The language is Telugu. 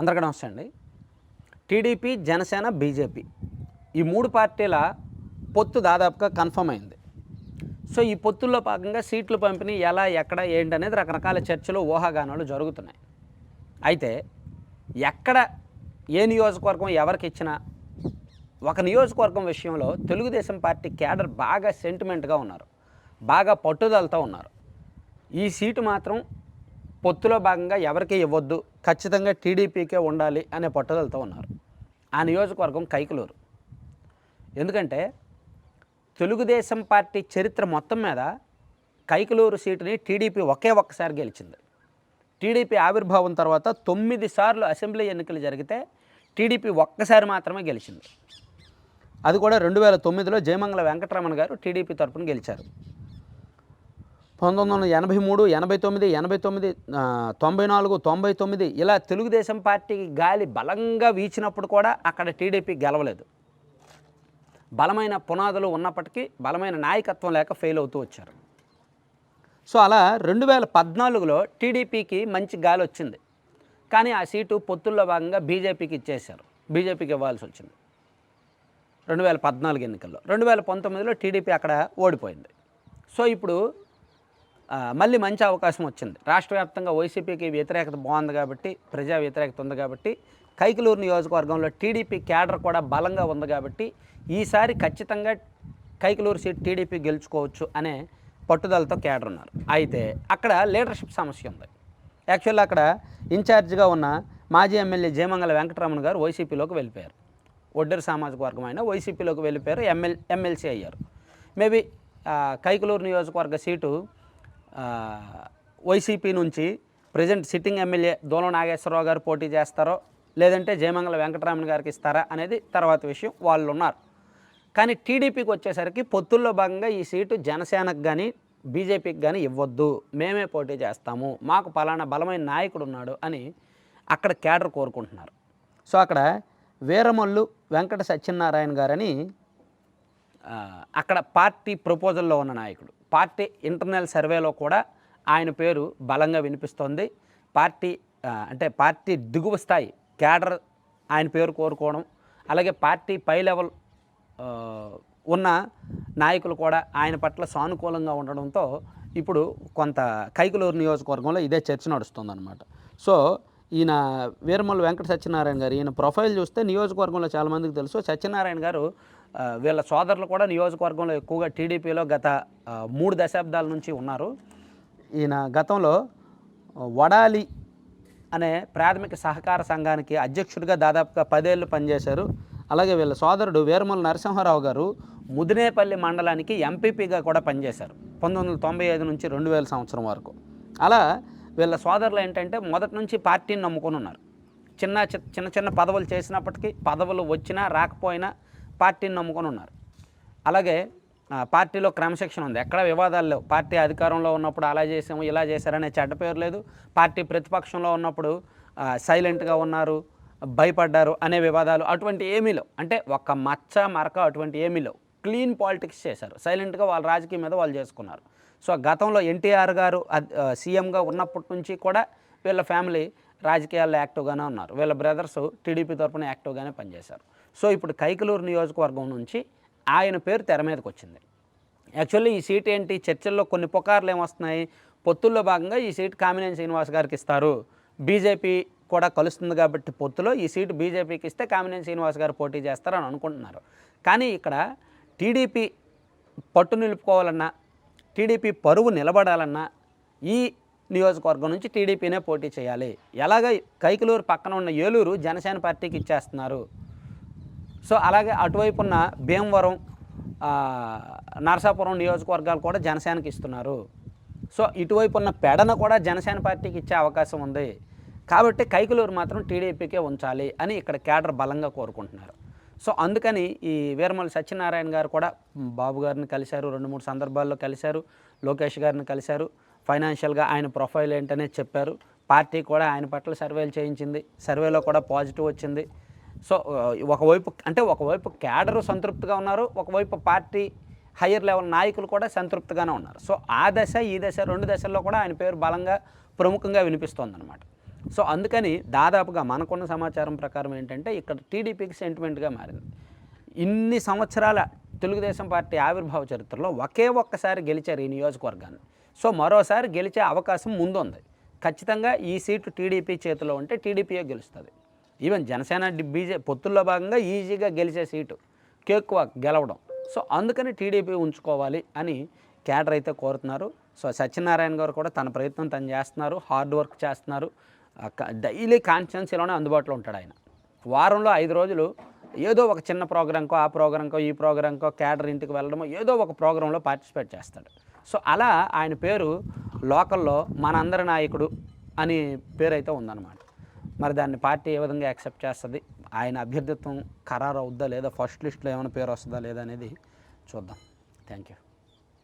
అందరికీ నమస్తే అండి. టీడీపీ జనసేన బీజేపీ ఈ మూడు పార్టీల పొత్తు దాదాపుగా కన్ఫర్మ్ అయింది. సో ఈ పొత్తుల్లో భాగంగా సీట్లు పంపిణీ ఎలా ఎక్కడ ఏంటి అనేది రకరకాల చర్చలు ఊహాగానాలు జరుగుతున్నాయి. అయితే ఎక్కడ ఏ నియోజకవర్గం ఎవరికి ఇచ్చినా ఒక నియోజకవర్గం విషయంలో తెలుగుదేశం పార్టీ క్యాడర్ బాగా సెంటిమెంట్గా ఉన్నారు. బాగా పట్టుదలతో ఉన్నారు. ఈ సీటు మాత్రం పొత్తులో భాగంగా ఎవరికి ఇవ్వద్దు ఖచ్చితంగా టీడీపీకే ఉండాలి అనే పట్టుదలతో ఉన్నారు. ఆ నియోజకవర్గం కైకలూరు. ఎందుకంటే తెలుగుదేశం పార్టీ చరిత్ర మొత్తం మీద కైకలూరు సీటుని టీడీపీ ఒకే ఒక్కసారి గెలిచింది. టీడీపీ ఆవిర్భావం తర్వాత తొమ్మిది సార్లు అసెంబ్లీ ఎన్నికలు జరిగితే టీడీపీ ఒక్కసారి మాత్రమే గెలిచింది. అది కూడా రెండు వేల తొమ్మిదిలో జయమంగళ వెంకటరమణ గారు టీడీపీ తరపున గెలిచారు. పంతొమ్మిది వందల ఎనభై మూడు ఎనభై తొమ్మిది ఎనభై తొమ్మిది తొంభై నాలుగు తొంభై తొమ్మిది ఇలా తెలుగుదేశం పార్టీకి గాలి బలంగా వీచినప్పుడు కూడా అక్కడ టీడీపీ గెలవలేదు. బలమైన పునాదులు ఉన్నప్పటికీ బలమైన నాయకత్వం లేక ఫెయిల్ అవుతూ వచ్చారు. సో అలా రెండు వేల పద్నాలుగులో టీడీపీకి మంచి గాలి వచ్చింది. కానీ ఆ సీటు పొత్తుల్లో భాగంగా బీజేపీకి ఇచ్చేశారు. బీజేపీకి ఇవ్వాల్సి వచ్చింది. రెండు వేల పద్నాలుగు ఎన్నికల్లో. రెండు వేల పంతొమ్మిదిలో టీడీపీ అక్కడ ఓడిపోయింది. సో ఇప్పుడు మళ్ళీ మంచి అవకాశం వచ్చింది. రాష్ట్ర వ్యాప్తంగా వైసీపీకి వ్యతిరేకత బాగుంది కాబట్టి ప్రజా వ్యతిరేకత ఉంది కాబట్టి కైకలూరు నియోజకవర్గంలో టీడీపీ క్యాడర్ కూడా బలంగా ఉంది కాబట్టి ఈసారి ఖచ్చితంగా కైకలూరు సీట్ టీడీపీ గెలుచుకోవచ్చు అనే పట్టుదలతో క్యాడర్ ఉన్నారు. అయితే అక్కడ లీడర్షిప్ సమస్య ఉంది. యాక్చువల్ అక్కడ ఇన్ఛార్జ్గా ఉన్న మాజీ ఎమ్మెల్యే జయమంగళ వెంకటరమణ గారు వైసీపీలోకి వెళ్ళిపోయారు. ఒడ్డరి సామాజిక వర్గం అయినా వైసీపీలోకి వెళ్ళిపోయారు ఎమ్మెల్ ఎమ్మెల్సీ అయ్యారు. మేబీ కైకలూరు నియోజకవర్గ సీటు వైసీపీ నుంచి present sitting MLA Dola Nageswara Rao garu పోటీ చేస్తారో లేదంటే జయమంగళ వెంకటరామన్ గారికి ఇస్తారా అనేది తర్వాత విషయం. వాళ్ళు ఉన్నారు. కానీ టీడీపీకి వచ్చేసరికి పొత్తుల్లో భాగంగా ఈ సీటు జనసేనకు కానీ బీజేపీకి కానీ ఇవ్వద్దు. మేమే పోటీ చేస్తాము. మాకు పలానా బలమైన నాయకుడు ఉన్నాడు అని అక్కడ కేడర్ కోరుకుంటున్నారు. సో అక్కడ వీరమల్లు వెంకట సత్యనారాయణ గారని అక్కడ పార్టీ ప్రపోజల్లో ఉన్న నాయకుడు. పార్టీ ఇంటర్నల్ సర్వేలో కూడా ఆయన పేరు బలంగా వినిపిస్తోంది. పార్టీ అంటే పార్టీ దిగువ స్థాయి క్యాడర్ ఆయన పేరు కోరుకోవడం అలాగే పార్టీ పై లెవెల్ ఉన్న నాయకులు కూడా ఆయన పట్ల సానుకూలంగా ఉండడంతో ఇప్పుడు కొంత కైకులూరు నియోజకవర్గంలో ఇదే చర్చ నడుస్తుందన్నమాట. సో ఈయన వీరమల్లి వెంకట సత్యనారాయణ గారు ఈయన ప్రొఫైల్ చూస్తే నియోజకవర్గంలో చాలామందికి తెలుసు. సత్యనారాయణ గారు వీళ్ళ సోదరులు కూడా నియోజకవర్గంలో ఎక్కువగా టీడీపీలో గత మూడు దశాబ్దాల నుంచి ఉన్నారు. ఈయన గతంలో వడాలి అనే ప్రాథమిక సహకార సంఘానికి అధ్యక్షుడిగా దాదాపుగా పదేళ్ళు పనిచేశారు. అలాగే వీళ్ళ సోదరుడు వీరమల నరసింహారావు గారు ముదినేపల్లి మండలానికి ఎంపీపీగా కూడా పనిచేశారు పంతొమ్మిది వందల తొంభై ఐదు నుంచి రెండు వేల సంవత్సరం వరకు. అలా వీళ్ళ సోదరులు ఏంటంటే మొదటి నుంచి పార్టీని నమ్ముకొని ఉన్నారు. చిన్న చిన్న చిన్న పదవులు చేసినప్పటికీ పదవులు వచ్చినా రాకపోయినా పార్టీని నమ్ముకొని ఉన్నారు. అలాగే పార్టీలో క్రమశిక్షణ ఉంది. ఎక్కడ వివాదాలు లేవు. పార్టీ అధికారంలో ఉన్నప్పుడు అలా చేసాము ఇలా చేశారనే చెడ్డ పేరు లేదు. పార్టీ ప్రతిపక్షంలో ఉన్నప్పుడు సైలెంట్గా ఉన్నారు భయపడ్డారు అనే వివాదాలు అటువంటి ఏమీ లేవు. అంటే ఒక్క మచ్చ మరక అటువంటి ఏమీ లేవు. క్లీన్ పాలిటిక్స్ చేశారు. సైలెంట్గా వాళ్ళ రాజకీయం మీద వాళ్ళు చేసుకున్నారు. సో గతంలో ఎన్టీఆర్ గారు సీఎంగా ఉన్నప్పటి నుంచి కూడా వీళ్ళ ఫ్యామిలీ రాజకీయాల్లో యాక్టివ్గానే ఉన్నారు. వీళ్ళ బ్రదర్స్ టీడీపీ తరపున యాక్టివ్గానే పనిచేశారు. సో ఇప్పుడు కైకలూరు నియోజకవర్గం నుంచి ఆయన పేరు తెర మీదకి వచ్చింది. యాక్చువల్లీ ఈ సీట్ ఏంటి? చర్చల్లో కొన్ని పుకార్లు ఏమొస్తున్నాయి? పొత్తుల్లో భాగంగా ఈ సీట్ కామినేని శ్రీనివాస్ గారికి ఇస్తారు. బీజేపీ కూడా కలుస్తుంది కాబట్టి పొత్తులో ఈ సీటు బీజేపీకి ఇస్తే కామినేని శ్రీనివాస్ గారు పోటీ చేస్తారని అనుకుంటున్నారు. కానీ ఇక్కడ టీడీపీ పట్టు నిలుపుకోవాలన్నా టీడీపీ పరువు నిలబడాలన్నా ఈ నియోజకవర్గం నుంచి టీడీపీనే పోటీ చేయాలి. ఎలాగ కైకలూరు పక్కన ఉన్న ఏలూరు జనసేన పార్టీకి ఇచ్చేస్తున్నారు. సో అలాగే అటువైపు ఉన్న భీమవరం నరసాపురం నియోజకవర్గాలు కూడా జనసేనకి ఇస్తున్నారు. సో ఇటువైపు ఉన్న పెడన కూడా జనసేన పార్టీకి ఇచ్చే అవకాశం ఉంది. కాబట్టి కైకలూరు మాత్రం టీడీపీకే ఉంచాలి అని ఇక్కడ కేడర్ బలంగా కోరుకుంటున్నారు. సో అందుకని ఈ వీరమల్లి సత్యనారాయణ గారు కూడా బాబు గారిని కలిశారు రెండు మూడు సందర్భాల్లో కలిశారు లోకేష్ గారిని కలిశారు. ఫైనాన్షియల్గా ఆయన ప్రొఫైల్ ఏంటనే చెప్పారు. పార్టీ కూడా ఆయన పట్ల సర్వేలు చేయించింది. సర్వేలో కూడా పాజిటివ్ వచ్చింది. సో ఒకవైపు అంటే ఒకవైపు క్యాడరు సంతృప్తిగా ఉన్నారు ఒకవైపు పార్టీ హయ్యర్ లెవెల్ నాయకులు కూడా సంతృప్తిగానే ఉన్నారు. సో ఆ దశ ఈ దశ రెండు దశల్లో కూడా ఆయన పేరు బలంగా ప్రముఖంగా వినిపిస్తోందన్నమాట. సో అందుకని దాదాపుగా మనకున్న సమాచారం ప్రకారం ఏంటంటే ఇక్కడ టీడీపీకి సెంటిమెంట్గా మారింది. ఇన్ని సంవత్సరాల తెలుగుదేశం పార్టీ ఆవిర్భావ చరిత్రలో ఒకే ఒక్కసారి గెలిచారు ఈ నియోజకవర్గాన్ని. సో మరోసారి గెలిచే అవకాశం ముందుంది. ఖచ్చితంగా ఈ సీటు టీడీపీ చేతిలో ఉంటే టీడీపీయే గెలుస్తుంది. ఈవెన్ జనసేన బీజే పొత్తుల్లో భాగంగా ఈజీగా గెలిచే సీటు కేక్కువ గెలవడం. సో అందుకని టీడీపీ ఉంచుకోవాలి అని క్యాడర్ అయితే కోరుతున్నారు. సో సత్యనారాయణ గారు కూడా తన ప్రయత్నం తను చేస్తున్నారు. హార్డ్ వర్క్ చేస్తున్నారు. డైలీ కాన్స్టిట్యున్సీలోనే అందుబాటులో ఉంటాడు ఆయన. వారంలో ఐదు రోజులు ఏదో ఒక చిన్న ప్రోగ్రాంకో ఆ ప్రోగ్రాంకో ఈ ప్రోగ్రాంకో క్యాడర్ ఇంటికి వెళ్ళడమో ఏదో ఒక ప్రోగ్రాంలో పార్టిసిపేట్ చేస్తాడు. సో అలా ఆయన పేరు లోకల్లో మనందరి నాయకుడు అని పేరైతే ఉందన్నమాట. మరి దాన్ని పార్టీ ఏ విధంగా యాక్సెప్ట్ చేస్తుంది? ఆయన అభ్యర్థిత్వం ఖరారు అవుద్దా లేదా? ఫస్ట్ లిస్ట్లో ఏమైనా పేరు వస్తుందా లేదా అనేది చూద్దాం. Thank you